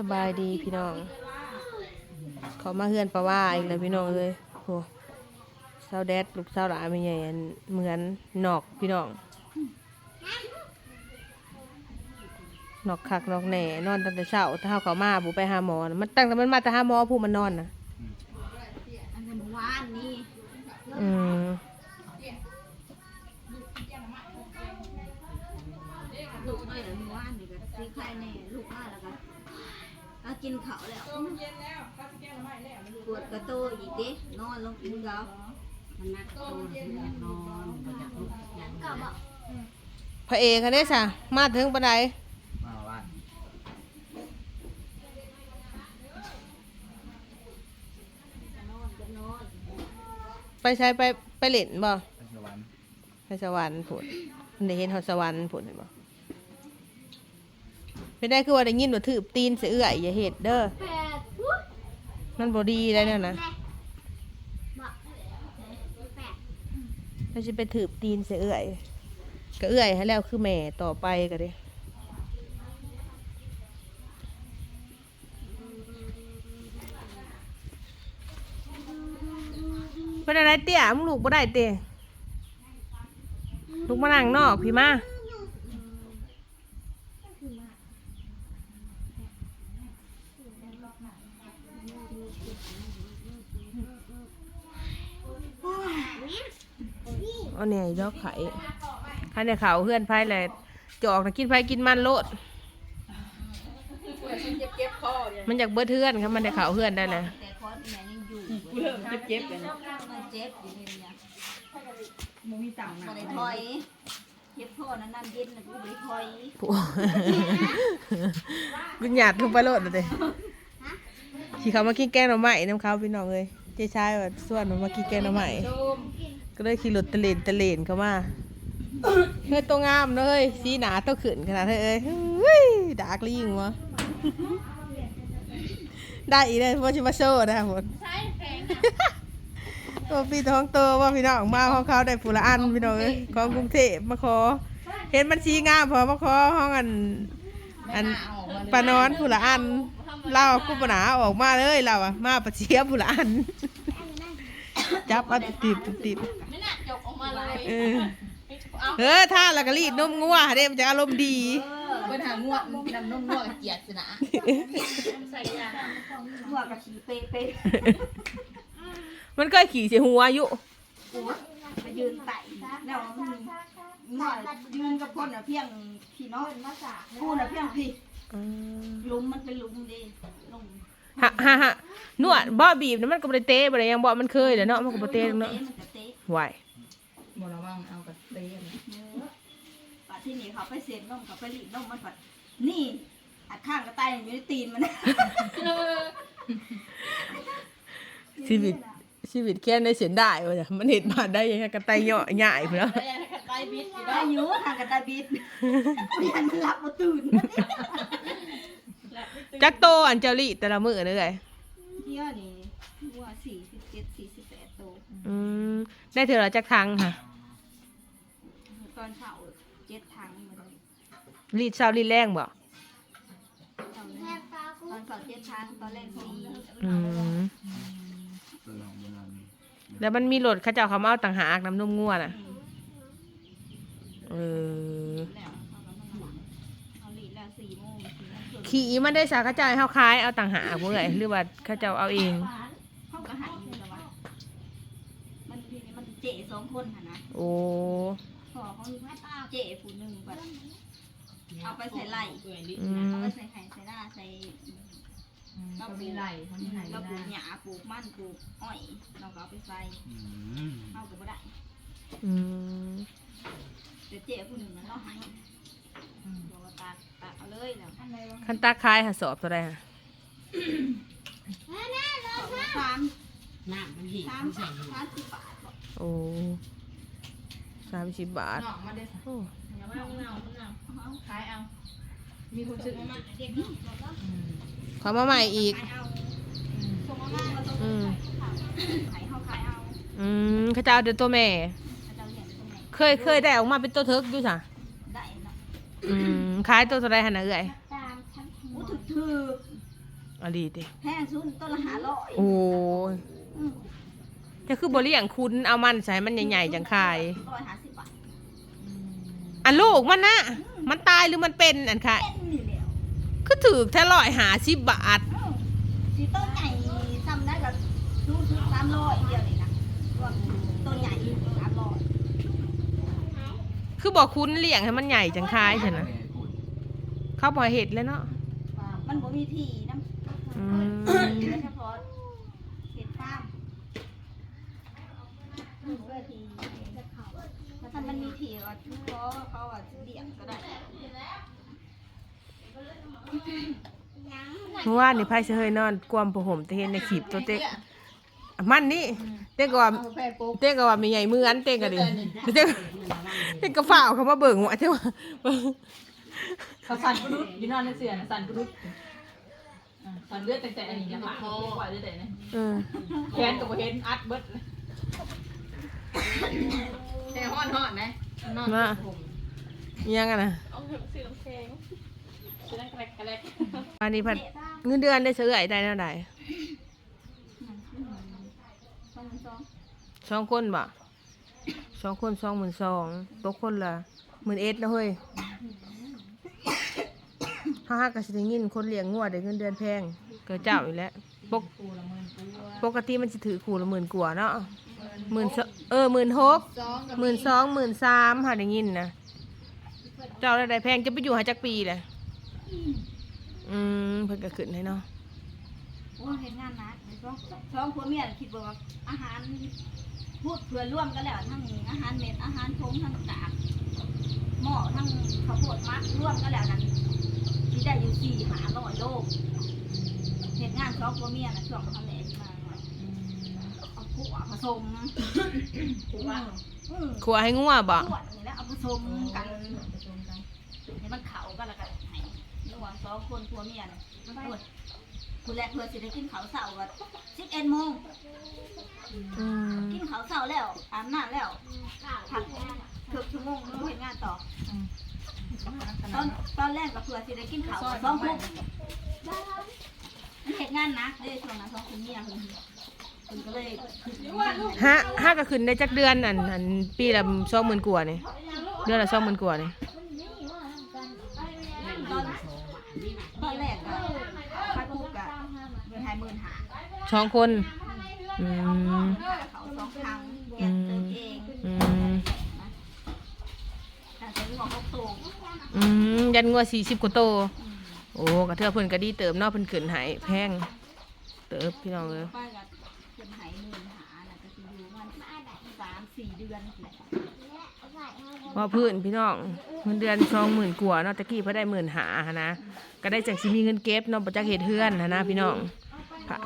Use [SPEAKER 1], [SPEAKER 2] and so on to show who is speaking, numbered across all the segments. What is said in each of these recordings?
[SPEAKER 1] สบายดีพี่น้อง เขามาเฮือนปะว่าอีกแล้วพี่น้องเลยโหสาวแดดลูกสาวหลานไม่ใหญ่อันเหมือนนอกพี่น้องนอกคักนอกแหน่นอนตั้งแต่เช้าถ้าเขามาบุไปหาหมอน่ะมันตั้งแต่มันมาแต่หาหมอผู้มันนอนนะ
[SPEAKER 2] อันนั้นวานนี่
[SPEAKER 1] อืม
[SPEAKER 2] ลูกไม่เหรอวานนี่ก็ซื้อไข่แน่ลูกมาแล้วก็ เอากินเขาวแล้วปวดกระโตอีกดินอนลงกินเขามันนักโตนอนบ่อยากลุกอย่างก็บอก
[SPEAKER 1] พระเอกคันนี้สะมาถึงปานใด
[SPEAKER 3] มาว่าน
[SPEAKER 2] นอนก็นอน
[SPEAKER 1] ไปใช้ไปไปเล่นบ่
[SPEAKER 3] ไปสวรรค์
[SPEAKER 1] ไปสวรรค์ผุนได้เห็นหอดสวรรค์ผุนเห็นบ่ ไม่ได้คือว่าได้ยินว่าถืบตีนเสือเอื่อยอย่าเห็ดเด้อ
[SPEAKER 2] แปดปุ๊บ
[SPEAKER 1] มันบอดีได้เนี่ยนะ
[SPEAKER 2] บอกแปด
[SPEAKER 1] ถ้าจะไปถืบตีนเสือเอื่อยก็เอื่อยให้แล้วคือแม่ต่อไปก็ดิเป็นอะไรเตี้ยมึงลูกบ่ได้เตี้ยลูกมานั่งนอกพี่มา เอาเนี่ยดอกไข่ข้าเนี่ยเขาเพื่อนไพ่แหละจอกนะกินไพ่กินมันโลด มันอยากเบิดเพื่อนครับมันได้เขาเพื่อนได้เลย
[SPEAKER 2] แต่คอสแม่ยังอยู่เริ่มเจ็บๆเลยมันเจ็บอยู่นี่เนี่ย
[SPEAKER 4] มึงมีตังค์นะ
[SPEAKER 2] บ่ได้ถอยเจ็บพ่อนั้นน้ำเย็นน่ะกูบ่ได้ถอย
[SPEAKER 1] ผัวกุญหยาดทุบไปโลดเลยขี่เขามากินแกงหน่อไม้น้ำเขาพี่น้องเลยเจ๊ชายว่าส่วนมันมากินแกงหน่อไม้ ก็เลยขี่รถตะเลนตะเลนเข้ามาเฮ้ยตัวงามเลยสีหนาตัวขืนขนาดเธอเอ้ยเฮ้ยดากลิงวะได้อีกเลยว่าชิมาโซ่นะครับผมตัวพี่ท้องโตว่าพี่น้องมาของเขาได้ผู้ละอันพี่น้องเอ้ยของกรุงเทพมาขอ เห็นมันชี้งามพอมาขอห้องอันอันปานอนผู้ละอันเรากุปหนาออกมาเลยเราอะมาปะเชียบผู้ละอัน จับเอัดติดติดติด
[SPEAKER 4] ไม่น่าจกออกมาเลย
[SPEAKER 1] เออเออถ้าแล้วก็รีดนมงัวเด้มันจะอารมณ์ดี
[SPEAKER 4] เปิดหางวดนำนมนวดเกียดสินะใส่ยา
[SPEAKER 2] หัวกระชีเปเป
[SPEAKER 1] มันก็ขี่เสียหัวอยู่
[SPEAKER 2] ไปยืนไต่แล้วมันหน่อยยืนกับคนอะเพียงพี่น้องมาสากูน่ะเพียงพี่หลุมมันเป็นหลุมดีหลุม
[SPEAKER 1] ฮะฮะฮะนวดบ่บีบนะมันก็บ่ได้เตะบ่ได้หยังบ่มันเคยเด้อเนาะมันก็บ่เตะเนาะ
[SPEAKER 2] มันก็เตะ
[SPEAKER 1] ไหว
[SPEAKER 4] บ่ระวังเอากับเตะ
[SPEAKER 2] เนื้อปัดที่นี่เขาไปเสียนนมเขาไปหลีดนมมันปัดนี่อัดข้างกระต่ายอยู่ในตีนมัน
[SPEAKER 1] ชีวิตชีวิตแค่ได้เสียได้ว่าจ้ะมันเห็นมาได้ยังไงกระต่ายเหยาะใหญ่พุ่นเนาะ
[SPEAKER 4] แต่ยังขัดไตบิดอยู่
[SPEAKER 2] ได้อยู่ทางกระต่ายบิดมันมันรับมาตื่น
[SPEAKER 1] จักโตอันเจ้าลี่แต่ละมื้อเด้อไง
[SPEAKER 2] เที่ยวนี่ว่าสี่สิบเจ็ดสี่สิบแปดโต
[SPEAKER 1] อืมได้เท่าละจักครั้งค่ะ
[SPEAKER 2] ตอนเช้าเจ็ดถังมาเลย
[SPEAKER 1] รีดเช้ารีดแรงบ่
[SPEAKER 2] ตอนเช้าเจ็ดถังตอนแรกสี่
[SPEAKER 1] อืม
[SPEAKER 3] ตัวของโบราณ
[SPEAKER 1] แล้วมันมีรถเขาเจ้าเขามาเอาต่างหากน้ำนมงัวน่ะเออ ขี่มันได้สาเขาเจ้าให้เฮาขายเอาต่างหากบ่เอ้ยหรือว่าเขาเจ้าเอาเอง
[SPEAKER 2] เขาก็หายอยู่แล้ววะมันทีนี้มันเจ๋สองคนค่ะนะ
[SPEAKER 1] โอ้
[SPEAKER 2] พอเขาเจ๋ผู้หนึ่งแบบเอาไปใส่ไหล
[SPEAKER 1] อื
[SPEAKER 2] เอา
[SPEAKER 1] ม
[SPEAKER 2] ไปใส่ไข่ใส่หน้าใส่
[SPEAKER 4] ก็มีไหลเขามีไหล
[SPEAKER 2] เราปลูกห
[SPEAKER 4] นะ
[SPEAKER 2] ญ้าปลูกมันปลูกอ้อยเราก็เอาไปใส่
[SPEAKER 3] อืม
[SPEAKER 2] เอาก็บ่ได้
[SPEAKER 1] อืม
[SPEAKER 2] เดี๋ยวเจ๋ผู้หนึ่งนั้นเราให้บอกว่า ตากตากเอาเลยแล้ว
[SPEAKER 1] คันตาขายหาสอบเท่าใดฮะ
[SPEAKER 2] สองสาม
[SPEAKER 4] น้ำมันหิว
[SPEAKER 2] สามสามสิบบาทบอก
[SPEAKER 1] โอ้สามสิบบาท
[SPEAKER 4] หนอกมาได้
[SPEAKER 1] โอ้
[SPEAKER 4] อย่ามาเอาเงาเงาขายเอา มีคนซื้อมา
[SPEAKER 2] เด็กนี่บอกว่า
[SPEAKER 1] ขอมาใหม่อีก
[SPEAKER 2] ขายเอาส่งมาบ้านเราต้อง
[SPEAKER 1] อืม
[SPEAKER 2] ขายเขาขายเอา
[SPEAKER 1] อืมเขาจะเอาเดี๋ยวตัวแม่
[SPEAKER 2] เขาจะเลี้ยงตรงไหน
[SPEAKER 1] เคยเคยได้ออกมาเป็นตัวเทิกอยู่จ้ะ
[SPEAKER 2] ได้เนาะ
[SPEAKER 1] อืมขายตัวเท่าไรหันนะเอ้ย
[SPEAKER 2] อู้ถึกถือ
[SPEAKER 1] อดีติ
[SPEAKER 2] แพงสุดต้นละห้าร้อย
[SPEAKER 1] โอ้ย
[SPEAKER 2] อืม
[SPEAKER 1] จะคือบ่เลี้ยงคุณเอามันใส่มันใหญ่ๆจังคาย
[SPEAKER 2] ร้อยห้าสิบบาท
[SPEAKER 1] อันลูกมันนะมันตายหรือมันเป็นอันค่ะ
[SPEAKER 2] เป็นนี่แหล้ว
[SPEAKER 1] คือถือแค่ร้อยหาสิบบาท
[SPEAKER 2] สีต้นใหญ่ซ้ำได้กับสูงสุดสามร้อยเดียวนี่นะรวมต้นใหญ่สามร้อย
[SPEAKER 1] คือบอกคุณเลี้ยงให้มันใหญ่จังคายใช่นะเขาบ่ให้เห็ดเลยเนาะ
[SPEAKER 2] มันบ่มีที่น้
[SPEAKER 1] อืมำ
[SPEAKER 2] เฉพาะเห็ดฟาร์มมันบ่มีที่ถ้าท่านมันมีที่ก็เขาเขาอะเลี้ยงก็ได้
[SPEAKER 1] เมื่อวานนี่ไพ่เฮยนอนกวมผ้าห่มแต่เห็นในคลิปตัวเต็ก มันนี่เต็กก็ว่า
[SPEAKER 4] เอาแพร่ปุ๊บ
[SPEAKER 1] เต็กก็ว่ามีใหญ่มืออันเต็กก็ดิเต็กเต็กก็ฝ่าวเขามาเบิ่งว่าเต็กว่า
[SPEAKER 4] เขาสั่นกุดุดอยู่นอนในเสือนะสั่นกุดุดอ่าสั่นเลือดแต่อันนี้ยังหลังปล่อยเลือดแต่เนี่ย
[SPEAKER 1] เออ
[SPEAKER 4] แขนกับเห็นอัดเบิดเลยแต่ห้อนห้อนไหมนอน
[SPEAKER 1] มายังอะนะ
[SPEAKER 4] เอาสีน้ำแข็งสีน้ำแข็งกระแลก
[SPEAKER 1] อันนี้พัดเงินเดือนได้เสื่อยได้เท่าไหร่
[SPEAKER 2] สองสอง
[SPEAKER 1] สองคนบ่สองคนสองหมื่นสองตกคนละหมื่นเอ็ดนะเฮ้ยห้าห้าก็สิได้ยินคนเลี้ยงงัวได้เงินเดือนแพงเกิดเจ้าอยู่แล้วปก
[SPEAKER 4] ปูละเมินปู
[SPEAKER 1] ปกติมันจะถือขู่ละหมื่นกว่าเนาะหมื่นเออหมื่นหก
[SPEAKER 4] สองกับ
[SPEAKER 1] หมื่นสองหมื่นสามหาได้ยินนะเจ้าได้แพงจะไปอยู่หาจักปีเลยอืมเพิ่นก็ขึ้นให้เนาะ
[SPEAKER 2] โอ้เห็นงานนะสองสองผัวเมียคิดว่าอาหาร พูดเพื่อร่วมกันแล้วทั้งอาหารเม็ดอาหารทงทั้งกากหม้อทั้งข้าวโพดมัดร่วมกันแล้วนั้นที่ได้อยู่สี่หาร้อยโลเห็นงานสองผัวเมียนะช่วงทำแหล่ที่มาเอาผัวผสม
[SPEAKER 4] ปูว่า
[SPEAKER 2] อืม
[SPEAKER 1] ขัวให้งัวบ่
[SPEAKER 2] ขวดนี่แหละเอาผสมกันให้มันเข่ากันแล้วก็ให้ระหว่างสองคนผัวเมียน่ะมันปวด ผู้แรกเพื่อสิได้กินข้าวเสาร์ก็สิบเอ็ดโมง
[SPEAKER 1] อืม
[SPEAKER 2] กินข้าวเสาร์แล้วอาบน้ำแล้วผักเกือบชั่วโมงนึงเห็นงานต่อตอนตอนแรกก็เพื่อสิได้กินข้าวสองทุ่มมันเห็นงานหนักเลยช่วงนั้นสองคนเมียคนคนก็เลยขึ้นเงิน
[SPEAKER 1] ฮะห้าก็ขึ้นได้จักเดือนอันอันปีละสองหมื่นกว่านี่เดือนละสองหมื่นกว่านี่
[SPEAKER 2] ตอนตอนแรกก็พักกุ๊กก็เงินหายหมื่นหา
[SPEAKER 1] สองคนอืม
[SPEAKER 2] เขาสองครั้งเปลี่ยนเติมเอง
[SPEAKER 1] อืม
[SPEAKER 2] แต่จะมีของพกตูง
[SPEAKER 1] อืมยันงัวสี่สิบกว่าโต โอ้กระเทือเพิ่นก็ดีเติมเนาะเพิ่นขึ้นใหายแพง เติบพี่น้องเอ้ย
[SPEAKER 2] ป้าก็เป็นหายหมื่นหาน่ะก็คืออยู่มันสามสี่เดือนแหละ
[SPEAKER 1] ว่าพื้นพี่น้องเงินเดือนสองหมื่นกว่าเนาะตะกี้เพิ่นได้หมื่นหาหั้นนะก็ได้จากสิมีเงินเก็บเนาะบ่จักเฮ็ดเฮือนหั้นนะพี่น้องผะ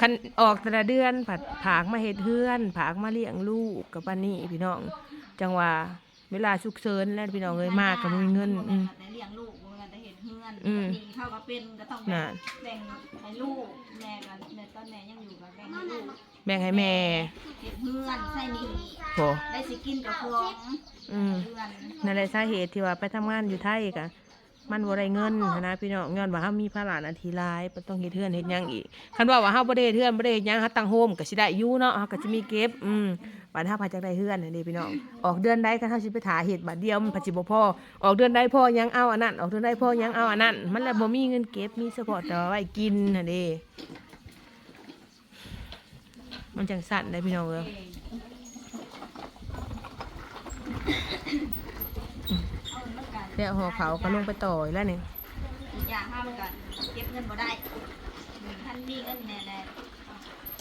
[SPEAKER 1] คันออกแต่ละเดือนผัดผากมาเฮ็ดเฮือน ผากมาเลี้ยงลูกกับปานนี้พี่น้อง จังว่าเวลาฉุกเฉินแล้วพี่น้องเอ้ยมากก็บ่มีเงินอืม
[SPEAKER 2] แต่เลี้ยงลูกบ่แม่นแต่เห็นเฮือน
[SPEAKER 1] อืม
[SPEAKER 2] ดีเข้าก็เป็นก็ต้อง
[SPEAKER 1] น่ะ
[SPEAKER 2] แบ่งให้ลูกแม่กันแม่ตอนแม่ยังอยู่ก็แบ่งให้ลูก
[SPEAKER 1] แบ่งให้แม่
[SPEAKER 2] เห็ดเฮือนใส่หนี
[SPEAKER 1] โห
[SPEAKER 2] ได้สิกินกับพวง
[SPEAKER 1] อืม
[SPEAKER 2] เฮือน
[SPEAKER 1] นั่นแหละสาเหตุที่ว่าไปทำงานอยู่ไทยกะ มันบ่ได้เงินหั้นนะพี่น้องย้อนว่าเฮามีภาระหน้าที่หลายบ่ต้องเฮ็ดเทือนเฮ็ดหยังอีกคันว่าว่าเฮาบ่ได้เฮ็ดเทือนบ่ได้เฮ็ดหยังเฮาตั้งโฮมก็สิได้อยู่เนาะเฮาก็สิมีเก็บอืมบัดเฮาพาจักได้เฮือนนั่นเด้พี่น้องออกเดือนใดคันเฮาสิไปถาเฮ็ดบัดเดียวมันพัสิบ่พอออกเดือนใดพอหยังเอาอันนั้นออกเดือนใดพอหยังเอาอันนั้นมันแล้วบ่มีเงินเก็บมีเฉพาะแต่ว่าไว้กินนั่นเด้มันจังสั่นได้พี่น้องเอ้ย
[SPEAKER 2] เอา มันกัน
[SPEAKER 1] แล้วห่อเขาก็ลงไปต่อยแล้วนี่
[SPEAKER 2] อีกอย่างห้ามกันเก็บเงินบ่ได้ท่านมีเงินแน่แน่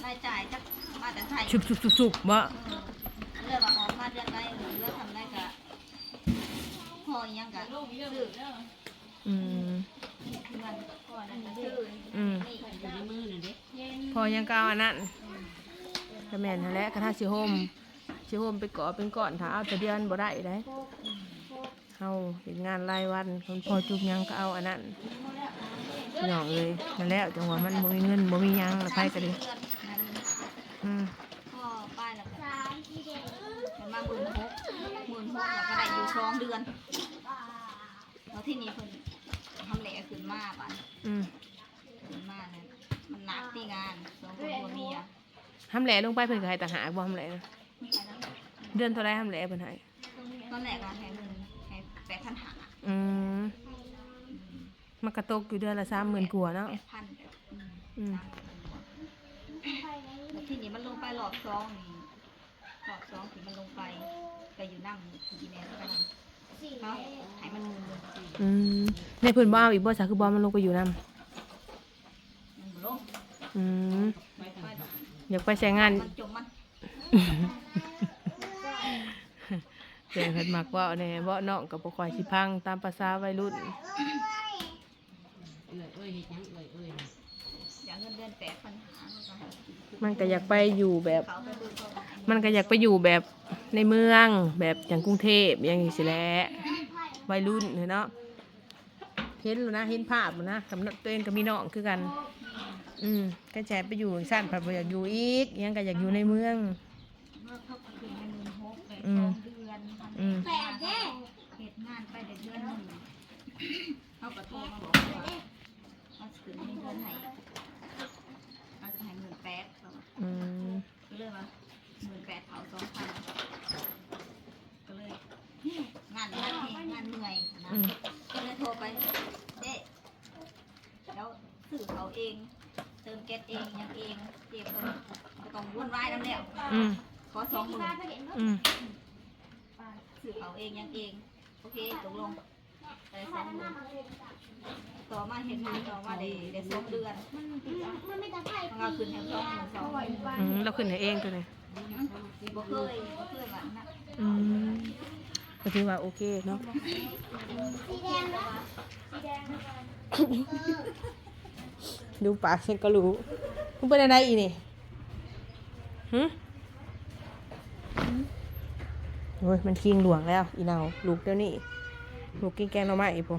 [SPEAKER 2] รายจ่ายจักมาแต่ไทย
[SPEAKER 1] ชุบๆๆๆบ่
[SPEAKER 2] เลือกว่าออกมาเดือนใดหรือเลือกทำได้กะพออีหยังกะซื้อ
[SPEAKER 1] อืม
[SPEAKER 2] เงินพอนั่นก็ซื้อ
[SPEAKER 1] อืม
[SPEAKER 2] นี่อยู่ในมือน่ะเด้
[SPEAKER 1] พอยังกเอาอันนั้นก็แม่นนั่นแหละกระทาสิโฮมสิโฮมไปก่อเป็นก่อนถ้าเอาแต่เดือนบ่ได้ได้ เฮาเฮ็ดงานรายวันคนพอจุกหยังก็เอาอันนั้นพี่น้องเอ้ยนั่นแหละจังหวะมันบ่มีเงินบ่มีหยังแล้วไปก็ดี
[SPEAKER 2] เงินนั่น
[SPEAKER 1] อืม
[SPEAKER 2] พ่อป้ายแล้วก็มันมาหมื่นหกหมื่นหกแล้วก็ได้อยู่สองเดือนแล้วที่นี่เพิ่นทำแหล่ขึ้นมาบ้าน
[SPEAKER 1] อืม
[SPEAKER 2] ขึ้นมาเนี่ยมันตีงานสองคนผัวเมีย
[SPEAKER 1] ทำแหล่ลงไปเพิ่นก็ให้ต่างหากบ่ทำแหล่นะ
[SPEAKER 2] มีใครแล้ว
[SPEAKER 1] เดือนเท่าไรทำแหล่เพิ่นให้
[SPEAKER 2] ตอนแรกอะให้เงินให้แปดพันหา
[SPEAKER 1] อืม มันกระตกอยู่เดือนละ30,000กว่าเนาะ
[SPEAKER 2] แปดพัน
[SPEAKER 1] อืม
[SPEAKER 2] แล้วที่นี่มันลงไปหลอดซองนี่หลอดซองที่มันลงไปไปอยู่น้ำที่แม่ไปน้ำเขาให้มันมือ
[SPEAKER 1] อืมในเพิ่นบ่เอาอีกบ่ซะคือบ่มันลงไปอยู่นํ
[SPEAKER 2] มันบ่ลง
[SPEAKER 1] อืม
[SPEAKER 2] ไปดอก
[SPEAKER 1] อยากไปใช้งาน
[SPEAKER 2] มันจมมัน
[SPEAKER 1] เพิ่นเพิ่นมักเว้าแหน่เว้าน้องก็บ่ค่อยสิพังตามภาษาวัยรุ่น
[SPEAKER 2] อยากเงินเดือนแปดพันหาเขาก็ให้
[SPEAKER 1] มันก็อยากไปอยู่แบบ
[SPEAKER 2] เขาไปเบิ่งเขาก็ให้
[SPEAKER 1] มันก็อยากไปอยู่แบบในเมือง แบบอย่างกรุงเทพอย่างนี้สิแหละวัยรุ่นเนาะเห็นแล้วนะเห็นภาพแล้วนะกำหนดตัวเองก็มีน้องคือกัน อืมก็แจไปอยู่สั้นผัดบ่อยากอยู่อีกยังก็อยากอยู่ในเมือง
[SPEAKER 2] เมื่อเขาก็คืนเงินหมื่นหกไป
[SPEAKER 1] อื
[SPEAKER 2] ส
[SPEAKER 1] ม
[SPEAKER 2] องเดือน
[SPEAKER 1] อืม
[SPEAKER 2] แปดเด้เหตุงานไปเดือนหนึ่งเขาก็โทรมาบอกว่าเขาจะ คืนเงินเดือนให้เขาจะให้หมื่นแปดเขาว่
[SPEAKER 1] อืม
[SPEAKER 2] ก็เลยว่าหมื่นแปดเผาสองพันก็เลยงานนักเองงานเหนื่อยนะ
[SPEAKER 1] อืม
[SPEAKER 2] ก็เลยโทรไปเจ๊แล้วสื่อเขาเอง เติมแก๊สเองยังเองเจ็บคนก็ต้องวุ่นวายน้ำแล้ว
[SPEAKER 1] อืม
[SPEAKER 2] ขอสองหมื่น
[SPEAKER 1] อืม
[SPEAKER 2] สื่อเขาเองยังเอง โอเคตกลงได้สองหมื่น ต่อมาเห็นงานต่อมาได้ได้สองเดือนต้องเอาคืนแถวสองหมื่นสองหมื่น
[SPEAKER 1] อืมเราขึ้นให้เองตัวนี้
[SPEAKER 2] บ่เคยบ่เคยว่านะ
[SPEAKER 1] อืมก็ถือว่าโอเคเนาะดูปากฉันก็รู้มึงเป็นอะไรอีนี่หึโอ้ยมันคิงหลวงแล้ว อีเนาลูกเดี๋ยวนี้ลูกกินแกงหน่อไม้อีพอ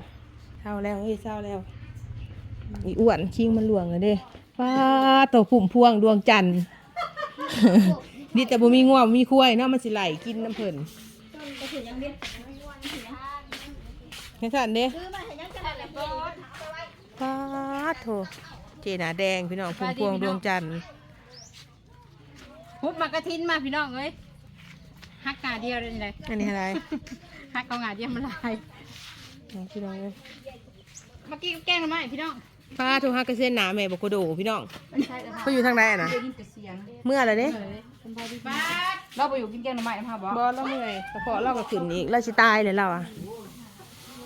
[SPEAKER 1] เศร้าแล้วเฮ้ยเศร้าแล้วอีอ้วนคิงมันหลวงเลยเด้ฟ้าตัวผุ่มพวงดวงจันทร์นี่แต่บ่มีง่วงบ่มีคุ้ยเนาะมันสิไหลกินน้ำเพิ่น
[SPEAKER 2] ก็คือยังเด็ก
[SPEAKER 1] เห็นสั่นเด้
[SPEAKER 2] ซื้อมาให้ยังจะได้แล้วก็
[SPEAKER 1] ฟ้าโถเจหนาแดงพี่น้องผุ่มพวงดวงจันทร์
[SPEAKER 4] ฮุบมากระทินมาพี่น้องเอ้ยฮักกาเดียวเลยนี่เลย
[SPEAKER 1] อันนี้อะไร
[SPEAKER 4] ฮักเอางาเดียวมาลาย
[SPEAKER 1] เอาพี่น้องเอ้ย
[SPEAKER 4] เมื่อกี้ก็แกล้งทำไมพี่น้อง
[SPEAKER 1] ฟ้าโทรหากระเส้นหนาแม่บอกกระโดพี่น้อง
[SPEAKER 2] ใช่แล้ว
[SPEAKER 1] เขาอยู่ทางไหนอะนะ
[SPEAKER 4] ได้ยินแต่เสียง
[SPEAKER 1] เมื่อไรเด้
[SPEAKER 4] บ้าเราไปอยู่กินแกงทำไมนะคะบอบ
[SPEAKER 1] อลเราเมื่อยกระเพาะเราก็ขึ้นอีกเราสิตายเลยเราอะ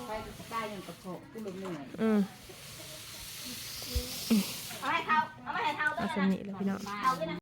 [SPEAKER 4] ไปตายอย่างกระโปงกูลงเหนื่อย
[SPEAKER 1] อืม
[SPEAKER 2] เอาให้เขาเอามาให้เขา
[SPEAKER 1] เอาสนิทแล้วพี่น้อง
[SPEAKER 2] เขาด้วยนะ